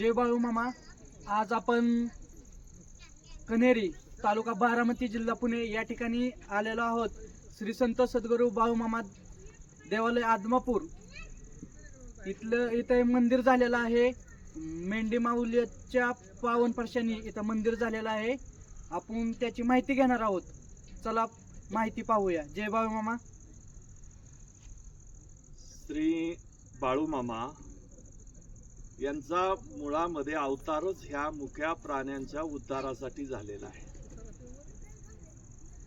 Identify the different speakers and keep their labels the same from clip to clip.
Speaker 1: जय बाळू मामा. आज आपण कन्हेरी तालुका बारामती जिल्हा पुणे या ठिकाणी आलेलो आहोत. श्री संत सद्गुरू बाळू मामा देवालय आदमापूर. इथलं इथं मंदिर झालेलं आहे. मेंढी माऊलीच्या पावन वर्षांनी इथं मंदिर झालेलं आहे. आपण त्याची माहिती घेणार आहोत. चला माहिती पाहूया. जय बाळू मामा.
Speaker 2: श्री बाळूमामा यांचा मुळामध्ये अवतारच ह्या मुक्या प्राण्यांच्या उद्धारासाठी झालेला आहे.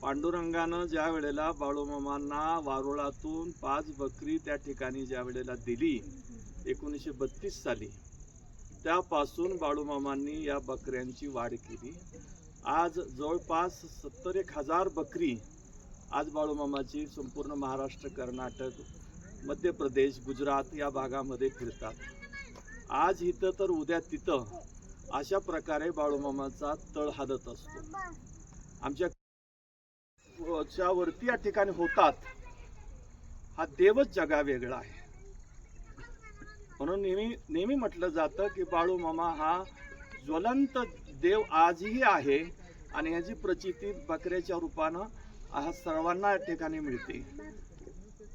Speaker 2: पांडुरंगानं ज्या वेळेला बाळूमामांना वारुळातून पाच बकरी त्या ठिकाणी ज्या वेळेला दिली एकोणीसशे बत्तीस साली त्यापासून बाळूमामांनी या बकऱ्यांची वाढ केली. आज जवळपास सत्तर एक हजार बकरी आज बाळूमामाची संपूर्ण महाराष्ट्र कर्नाटक मध्य प्रदेश गुजरात या भागामध्ये फिरतात. आज इथं तर उद्या तिथं अशा प्रकारे बाळूमामाचा तळ हादत असतो. आमच्या वरती या ठिकाणी होतात. हा देवच जगा वेगळा आहे. म्हणून नेहमी नेहमी म्हटलं जातं की बाळूमामा हा ज्वलंत देव आजही आहे आणि याची प्रचिती बकऱ्याच्या रूपानं हा सर्वांना या ठिकाणी मिळते.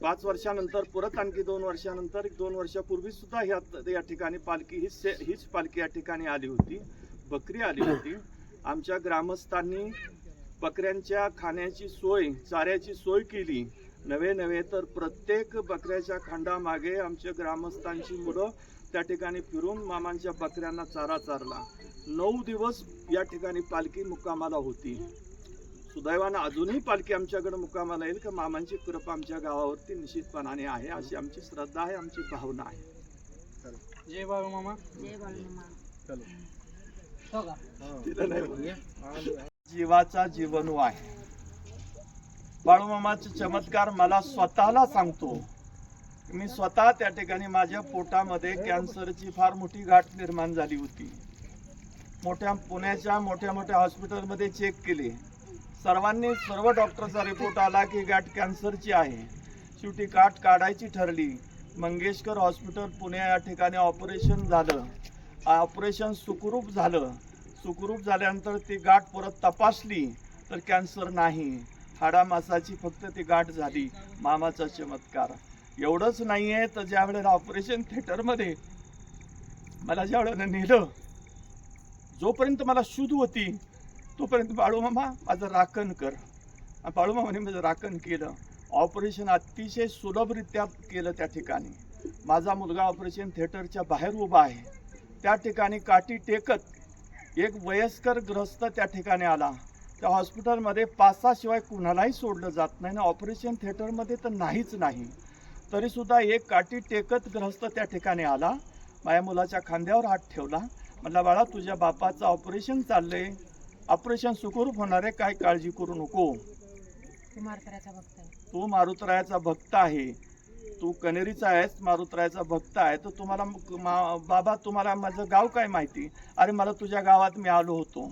Speaker 2: पाच वर्षानंतर परत आणखी दोन वर्षानंतर दोन वर्षापूर्वी सुद्धा ह्या या ठिकाणी पालखी हीच से- हीच पालखी या ठिकाणी आली होती. बकरी आली होती. आमच्या ग्रामस्थांनी बकऱ्यांच्या खाण्याची सोय चाऱ्याची सोय केली. नवे नवे तर प्रत्येक बकऱ्याच्या खांडामागे आमच्या ग्रामस्थांची मुलं त्या ठिकाणी फिरून मामांच्या बकऱ्यांना चारा चारला. नऊ दिवस या ठिकाणी पालखी मुक्कामाला होती. सुदैवानं अजूनही पालखी आमच्याकडे मुक्कामाला येईल का मामांची कृपा आमच्या गावावरती निश्चितपणाने आहे अशी आमची श्रद्धा आहे आमची भावना आहे.
Speaker 1: जय बाळू मामा.
Speaker 3: जय
Speaker 1: हो.
Speaker 2: जीवाचा जीवनू आहे. बाळूमामाचे चमत्कार मला स्वतःला सांगतो. मी स्वतः त्या ठिकाणी माझ्या पोटामध्ये कॅन्सरची फार मोठी गाठ निर्माण झाली होती. मोठ्या पुण्याच्या मोठ्या मोठ्या हॉस्पिटलमध्ये चेक केले. सर्वांनी सर्व डॉक्टरचा रिपोर्ट आला की गाठ कॅन्सरची आहे. शेवटी गाठ काढायची ठरली. मंगेशकर हॉस्पिटल पुणे या ठिकाणी ऑपरेशन झालं. ऑपरेशन सुखरूप झालं. सुखरूप झाल्यानंतर ती गाठ परत तपासली तर कॅन्सर नाही. हाडामासाची फक्त ती गाठ झाली. मामाचा चमत्कार. एवढंच नाही आहे तर ज्या वेळेला ऑपरेशन थिएटरमध्ये मला ज्या वेळेला नेलं जोपर्यंत मला शुद्ध होती तोपर्यंत बाळूमामा माझं राखण कर. बाळूमामाने माझं राखण केलं. ऑपरेशन अतिशय सुलभरित्या केलं त्या ठिकाणी. माझा मुलगा ऑपरेशन थिएटरच्या बाहेर उभा आहे. त्या ठिकाणी काठी टेकत एक वयस्कर ग्रस्त त्या ठिकाणी आला. त्या हॉस्पिटलमध्ये पासाशिवाय कुणालाही सोडलं जात नाही ना ऑपरेशन थिएटरमध्ये तर नाहीच नाही. तरीसुद्धा एक काठी टेकत ग्रस्त त्या ठिकाणी आला. माझ्या मुलाच्या खांद्यावर हात ठेवला. म्हटलं बाळा तुझ्या बापाचं ऑपरेशन चाललंय. ऑपरेशन सुखरूप होणार आहे काय काळजी करू नको. तू मारुतरायाचा भक्त आहे. तू कनेरीचा आहेस मारुतरायाचा भक्त आहे. तर तुम्हाला बाबा तुम्हाला माझं गाव काय माहिती? अरे मला तुझ्या गावात मी आलो होतो.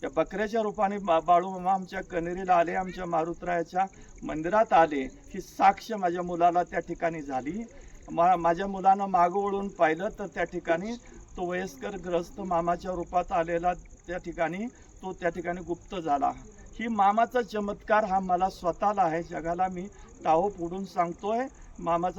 Speaker 2: त्या बकऱ्याच्या रूपाने बा बाळू मामा आमच्या कनेरीला आले आमच्या मारुतरायाच्या मंदिरात आले. ही साक्ष माझ्या मुलाला त्या ठिकाणी झाली. मा माझ्या मुलानं मागं वळून पाहिलं तर त्या ठिकाणी तो वयस्कर ग्रस्त मामाच्या रूपात आलेला त्या ठिकाणी तो त्या ठिकाणी गुप्त झाला. ही मामाचा चमत्कार हा मला स्वतःला आहे. जगाला मी टाहो फोडून सांगतोय. मामाचा